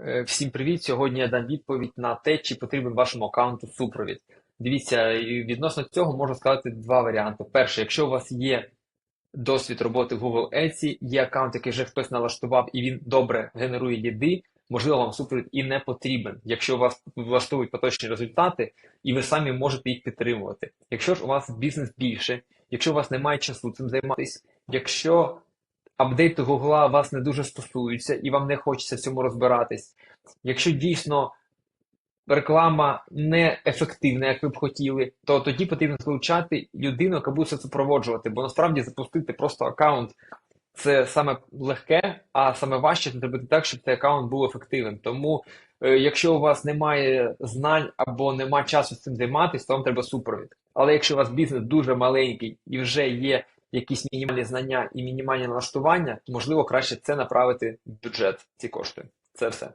Е, Всім привіт! Сьогодні я дам відповідь на те, чи потрібен вашому аккаунту супровід. Дивіться, відносно цього можу сказати два варіанти. Перше, якщо у вас є досвід роботи в Google Ads, є аккаунт, який вже хтось налаштував і він добре генерує ліди, можливо, вам супровід і не потрібен, якщо у вас влаштовують поточні результати, і ви самі можете їх підтримувати. Якщо ж у вас бізнес більше, якщо у вас немає часу цим займатися, якщо апдейти Гугла вас не дуже стосуються і вам не хочеться в цьому розбиратись. Якщо дійсно реклама не ефективна, як ви б хотіли, то тоді потрібно залучати людину, яка буде це супроводжувати. Бо насправді запустити просто аккаунт це саме легке, а саме важче зробити так, щоб цей аккаунт був ефективним. Тому, е, якщо у вас немає знань або немає часу з цим займатися, то вам треба супровід. Але якщо у вас бізнес дуже маленький і вже є якісь мінімальні знання і мінімальні налаштування, можливо краще це направити в бюджет ці кошти. Це все.